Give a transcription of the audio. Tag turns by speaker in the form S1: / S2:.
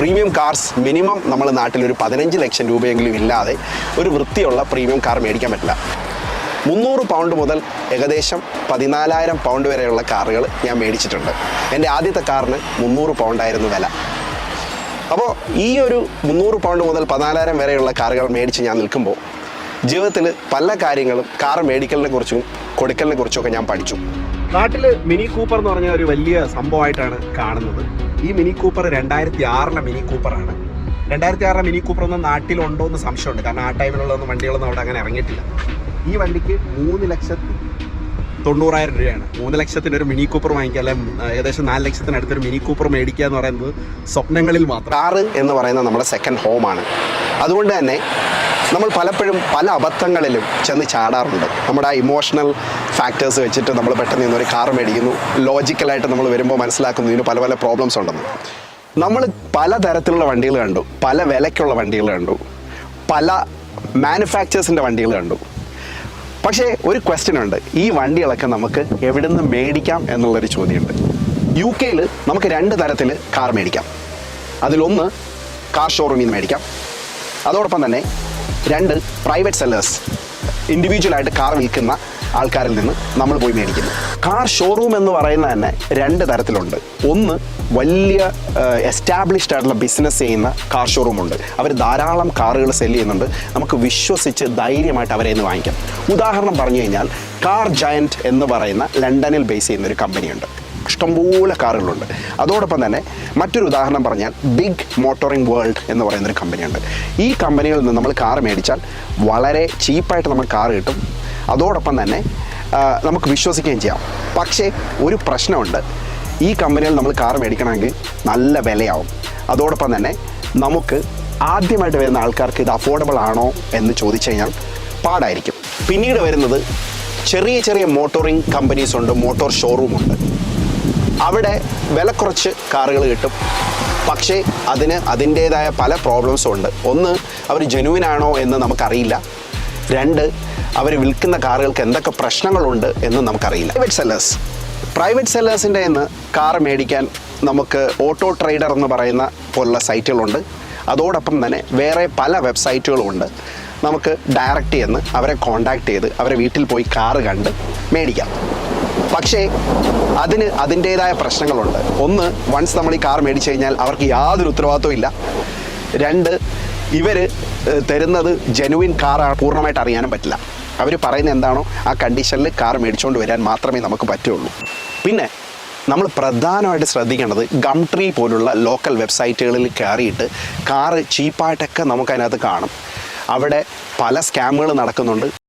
S1: Premium cars minimum നമ്മൾ നാട്ടിൽ ഒരു പതിനഞ്ച് ലക്ഷം രൂപയെങ്കിലും ഇല്ലാതെ ഒരു വൃത്തിയുള്ള പ്രീമിയം കാർ മേടിക്കാൻ പറ്റില്ല. മുന്നൂറ് പൗണ്ട് മുതൽ ഏകദേശം പതിനാലായിരം പൗണ്ട് വരെയുള്ള കാറുകൾ ഞാൻ മേടിച്ചിട്ടുണ്ട്. എന്റെ ആദ്യത്തെ കാറിന് മുന്നൂറ് പൗണ്ടായിരുന്നു വില. അപ്പോൾ ഈ ഒരു മുന്നൂറ് പൗണ്ട് മുതൽ പതിനാലായിരം വരെയുള്ള കാറുകൾ മേടിച്ച് ഞാൻ നിൽക്കുമ്പോൾ ജീവിതത്തിൽ പല കാര്യങ്ങളും കാർ മേടിക്കലിനെ കുറിച്ചും കൊടുക്കലിനെ കുറിച്ചും ഒക്കെ ഞാൻ പഠിച്ചു. നാട്ടിൽ മിനി കൂപ്പർ എന്ന് പറഞ്ഞ ഒരു വലിയ സംഭവമായിട്ടാണ് കാണുന്നത്. ഈ മിനി കൂപ്പർ രണ്ടായിരത്തി ആറിലെ മിനി കൂപ്പറാണ് രണ്ടായിരത്തി ആറിലെ മിനി കൂപ്പർ ഒന്നും നാട്ടിലുണ്ടോ എന്ന് സംശയമുണ്ട്. കാരണം ആ ടൈമിലുള്ളൊന്നും വണ്ടികളൊന്നും അവിടെ അങ്ങനെ ഇറങ്ങിയിട്ടില്ല. ഈ വണ്ടിക്ക് മൂന്ന് ലക്ഷത്തി തൊണ്ണൂറായിരം രൂപയാണ്. മൂന്ന് ലക്ഷത്തിന് ഒരു മിനി കൂപ്പർ വാങ്ങിക്കുക അല്ലെ ഏകദേശം നാല് ലക്ഷത്തിനടുത്തൊരു മിനി കൂപ്പർ മേടിക്കുക എന്ന് പറയുന്നത് സ്വപ്നങ്ങളിൽ മാത്രം. കാറ് എന്ന് പറയുന്നത് നമ്മുടെ സെക്കൻഡ് ഹോമാണ് അതുകൊണ്ട് തന്നെ നമ്മൾ പലപ്പോഴും പല അബദ്ധങ്ങളിലും ചെന്ന് ചാടാറുണ്ട്. നമ്മുടെ ഇമോഷണൽ ഫാക്ടേഴ്സ് വെച്ചിട്ട് നമ്മൾ പെട്ടെന്ന് ഇന്നൊരു കാർ മേടിക്കുന്നു. ലോജിക്കലായിട്ട് നമ്മൾ വരുമ്പോൾ മനസ്സിലാക്കുന്നു ഇതിന് പല പല പ്രോബ്ലംസ് ഉണ്ടെന്ന്. നമ്മൾ പല തരത്തിലുള്ള വണ്ടികൾ കണ്ടു. പല വിലയ്ക്കുള്ള വണ്ടികൾ കണ്ടു. പല മാനുഫാക്ചേഴ്സിന്റെ വണ്ടികൾ കണ്ടു. പക്ഷേ ഒരു ക്വസ്റ്റ്യൻ ഉണ്ട്. ഈ വണ്ടികളൊക്കെ നമുക്ക് എവിടെ നിന്ന് മേടിക്കാം എന്നുള്ളൊരു ചോദ്യമുണ്ട്. യു കെയിൽ നമുക്ക് രണ്ട് തരത്തിൽ കാർ മേടിക്കാം. അതിലൊന്ന് കാർ ഷോറൂമിൽ നിന്ന് മേടിക്കാം. അതോടൊപ്പം തന്നെ രണ്ട് പ്രൈവറ്റ് സെല്ലേഴ്സ് ഇൻഡിവിജ്വലായിട്ട് കാർ വിൽക്കുന്ന ആൾക്കാരിൽ നിന്ന് നമ്മൾ പോയി മേടിക്കുന്നു. കാർ ഷോറൂം എന്ന് പറയുന്നത് തന്നെ രണ്ട് തരത്തിലുണ്ട്. ഒന്ന് വലിയ എസ്റ്റാബ്ലിഷ്ഡ് ആയിട്ടുള്ള ബിസിനസ് ചെയ്യുന്ന കാർ ഷോറൂം ഉണ്ട്. അവർ ധാരാളം കാറുകൾ സെൽ ചെയ്യുന്നുണ്ട്. നമുക്ക് വിശ്വസിച്ച് ധൈര്യമായിട്ട് അവരെ നിന്ന് വാങ്ങിക്കാം. ഉദാഹരണം പറഞ്ഞു കഴിഞ്ഞാൽ കാർ ജയന്റ് എന്ന് പറയുന്ന ലണ്ടനിൽ ബേസ് ചെയ്യുന്ന ഒരു കമ്പനിയുണ്ട് ഇഷ്ടംപോലെ കാറുകളുണ്ട്. അതോടൊപ്പം തന്നെ മറ്റൊരു ഉദാഹരണം പറഞ്ഞാൽ ബിഗ് മോട്ടോറിംഗ് വേൾഡ് എന്ന് പറയുന്നൊരു കമ്പനിയുണ്ട് ഈ കമ്പനികളിൽ നിന്ന് നമ്മൾ കാർ മേടിച്ചാൽ വളരെ ചീപ്പായിട്ട് നമ്മൾ കാർ കിട്ടും. അതോടൊപ്പം തന്നെ നമുക്ക് വിശ്വസിക്കുകയും ചെയ്യാം. പക്ഷേ ഒരു പ്രശ്നമുണ്ട്. ഈ കമ്പനിയിൽ നമ്മൾ കാർ മേടിക്കണമെങ്കിൽ നല്ല വിലയാവും. അതോടൊപ്പം തന്നെ നമുക്ക് ആദ്യമായിട്ട് വരുന്ന ആൾക്കാർക്ക് ഇത് അഫോർഡബിൾ ആണോ എന്ന് ചോദിച്ചു കഴിഞ്ഞാൽ പാടായിരിക്കും. പിന്നീട് വരുന്നത് ചെറിയ ചെറിയ മോട്ടോറിംഗ് കമ്പനീസ് ഉണ്ട് മോട്ടോർ ഷോറൂം ഉണ്ട്. അവിടെ വില കുറച്ച് കാറുകൾ കിട്ടും. പക്ഷേ അതിന് അതിന്റേതായ പല പ്രോബ്ലംസും ഉണ്ട്. ഒന്ന് അവർ ജെനുവിൻ ആണോ എന്ന് നമുക്കറിയില്ല. രണ്ട് അവർ വിൽക്കുന്ന കാറുകൾക്ക് എന്തൊക്കെ പ്രശ്നങ്ങളുണ്ട് എന്ന് നമുക്കറിയില്ല. പ്രൈവറ്റ് സെല്ലേഴ്സ് പ്രൈവറ്റ് സെല്ലേഴ്സിന്റെ നിന്ന് കാർ മേടിക്കാൻ നമുക്ക് ഓട്ടോ ട്രേഡർ എന്ന് പറയുന്ന പോലുള്ള സൈറ്റുകളുണ്ട്. അതോടൊപ്പം തന്നെ വേറെ പല വെബ്സൈറ്റുകളും ഉണ്ട്. നമുക്ക് ഡയറക്റ്റ് ചെന്ന് അവരെ കോണ്ടാക്ട് ചെയ്ത് അവരെ വീട്ടിൽ പോയി കാറ് കണ്ട് മേടിക്കാം. പക്ഷേ അതിന് അതിന്റേതായ പ്രശ്നങ്ങളുണ്ട്. ഒന്ന് വൺസ് നമ്മൾ ഈ കാർ മേടിച്ചു കഴിഞ്ഞാൽ അവർക്ക് യാതൊരു ഉത്തരവാദിത്വം ഇല്ല. രണ്ട് ഇവർ തരുന്നത് ജനുവിൻ കാറാണ് പൂർണമായിട്ട് അറിയാനും പറ്റില്ല. അവർ പറയുന്ന എന്താണോ ആ കണ്ടീഷനിൽ കാർ മേടിച്ചുകൊണ്ട് വരാൻ മാത്രമേ നമുക്ക് പറ്റുള്ളൂ. പിന്നെ നമ്മൾ പ്രധാനമായിട്ട് ശ്രദ്ധിക്കേണ്ടത് ഗംട്രി പോലുള്ള ലോക്കൽ വെബ്സൈറ്റുകളിൽ കയറിയിട്ട് കാറ് ചീപ്പായിട്ടൊക്കെ നമുക്കതിനകത്ത് കാണും. അവിടെ പല സ്കാമുകൾ നടക്കുന്നുണ്ട്.